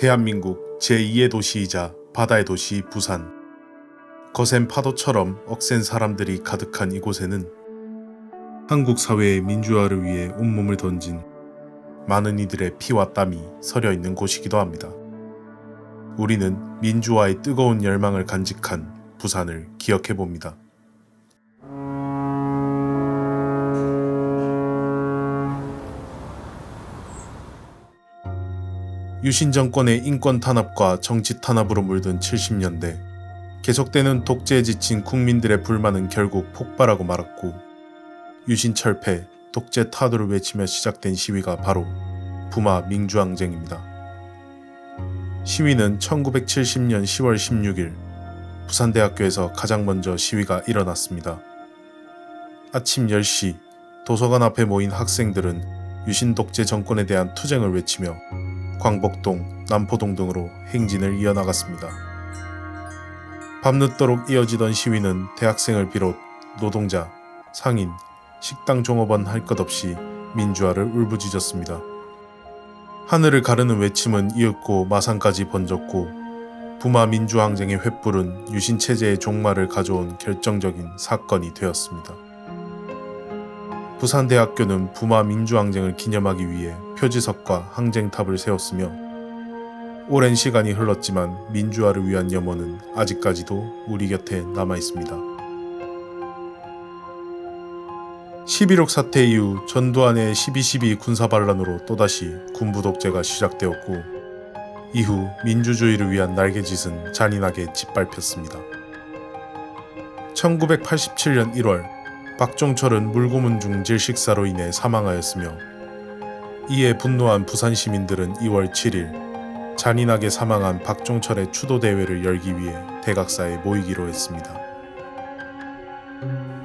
대한민국 제2의 도시이자 바다의 도시 부산. 거센 파도처럼 억센 사람들이 가득한 이곳에는 한국 사회의 민주화를 위해 온몸을 던진 많은 이들의 피와 땀이 서려 있는 곳이기도 합니다. 우리는 민주화의 뜨거운 열망을 간직한 부산을 기억해 봅니다. 유신 정권의 인권 탄압과 정치 탄압으로 물든 70년대 계속되는 독재에 지친 국민들의 불만은 결국 폭발하고 말았고 유신 철폐, 독재 타도를 외치며 시작된 시위가 바로 부마 민주항쟁입니다. 시위는 1970년 10월 16일 부산대학교에서 가장 먼저 시위가 일어났습니다. 아침 10시 도서관 앞에 모인 학생들은 유신 독재 정권에 대한 투쟁을 외치며 광복동, 남포동 등으로 행진을 이어나갔습니다. 밤늦도록 이어지던 시위는 대학생을 비롯 노동자, 상인, 식당 종업원 할 것 없이 민주화를 울부짖었습니다. 하늘을 가르는 외침은 이윽고 마산까지 번졌고 부마 민주항쟁의 횃불은 유신 체제의 종말을 가져온 결정적인 사건이 되었습니다. 부산대학교는 부마 민주항쟁을 기념하기 위해 표지석과 항쟁탑을 세웠으며 오랜 시간이 흘렀지만 민주화를 위한 염원은 아직까지도 우리 곁에 남아 있습니다. 11.6 사태 이후 전두환의 12.12 군사반란으로 또다시 군부 독재가 시작되었고 이후 민주주의를 위한 날개짓은 잔인하게 짓밟혔습니다. 1987년 1월 박종철은 물고문 중 질식사로 인해 사망하였으며 이에 분노한 부산 시민들은 2월 7일 잔인하게 사망한 박종철의 추도 대회를 열기 위해 대각사에 모이기로 했습니다.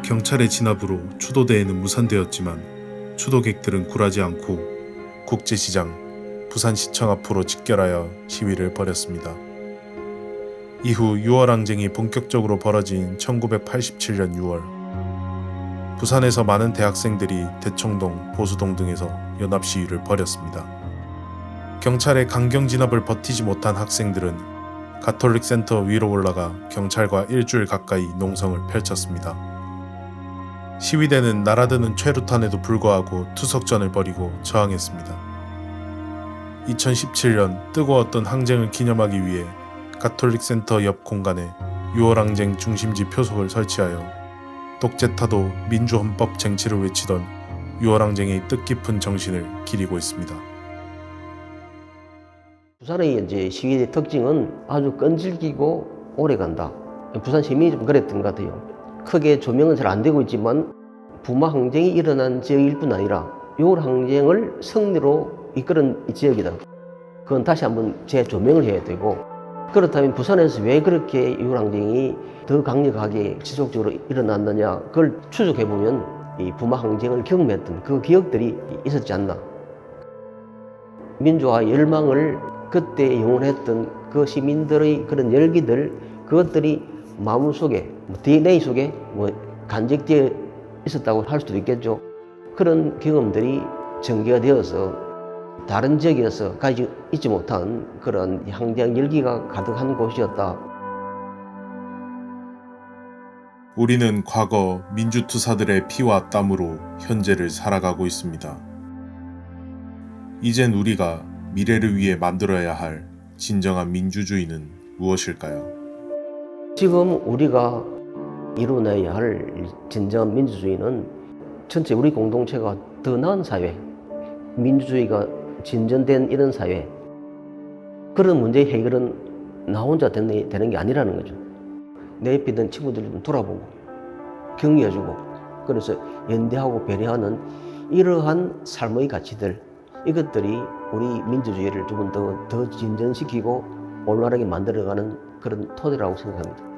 경찰의 진압으로 추도 대회는 무산되었지만 추도객들은 굴하지 않고 국제시장, 부산시청 앞으로 직결하여 시위를 벌였습니다. 이후 6월 항쟁이 본격적으로 벌어진 1987년 6월 부산에서 많은 대학생들이 대청동, 보수동 등에서 연합 시위를 벌였습니다. 경찰의 강경 진압을 버티지 못한 학생들은 가톨릭 센터 위로 올라가 경찰과 일주일 가까이 농성을 펼쳤습니다. 시위대는 날아드는 최루탄에도 불구하고 투석전을 벌이고 저항했습니다. 2017년 뜨거웠던 항쟁을 기념하기 위해 가톨릭 센터 옆 공간에 6월 항쟁 중심지 표석을 설치하여 독재타도 민주헌법 쟁취를 외치던 6월 항쟁의 뜻깊은 정신을 기리고 있습니다. 부산의 이제 시위의 특징은 아주 끈질기고 오래 간다. 부산 시민이 좀 그랬던 것 같아요. 크게 조명은 잘 안 되고 있지만 부마 항쟁이 일어난 지역일 뿐 아니라 6월 항쟁을 승리로 이끌은 이 지역이다. 그건 다시 한번 재조명을 해야 되고 그렇다면 부산에서 왜 그렇게 6월 항쟁이 더 강력하게 지속적으로 일어났느냐 그걸 추적해 보면 이 부마 항쟁을 경험했던 그 기억들이 있었지 않나. 민주화 열망을 그때 영원했던 그 시민들의 그런 열기들 그것들이 마음속에 뭐 DNA 속에 뭐 간직되어 있었다고 할 수도 있겠죠. 그런 경험들이 전개가 되어서 다른 지역에서 가지고 있지 못한 그런 항쟁 열기가 가득한 곳이었다. 우리는 과거 민주투사들의 피와 땀으로 현재를 살아가고 있습니다. 이젠 우리가 미래를 위해 만들어야 할 진정한 민주주의는 무엇일까요? 지금 우리가 이루어내야 할 진정한 민주주의는 전체 우리 공동체가 더 나은 사회, 민주주의가 진전된 이런 사회, 그런 문제 해결은 나 혼자 되는, 게 아니라는 거죠. 내 옆에 있는 친구들을 좀 돌아보고 격려해주고 그래서 연대하고 배려하는 이러한 삶의 가치들 이것들이 우리 민주주의를 조금 더, 더 진전시키고 올바르게 만들어가는 그런 토대라고 생각합니다.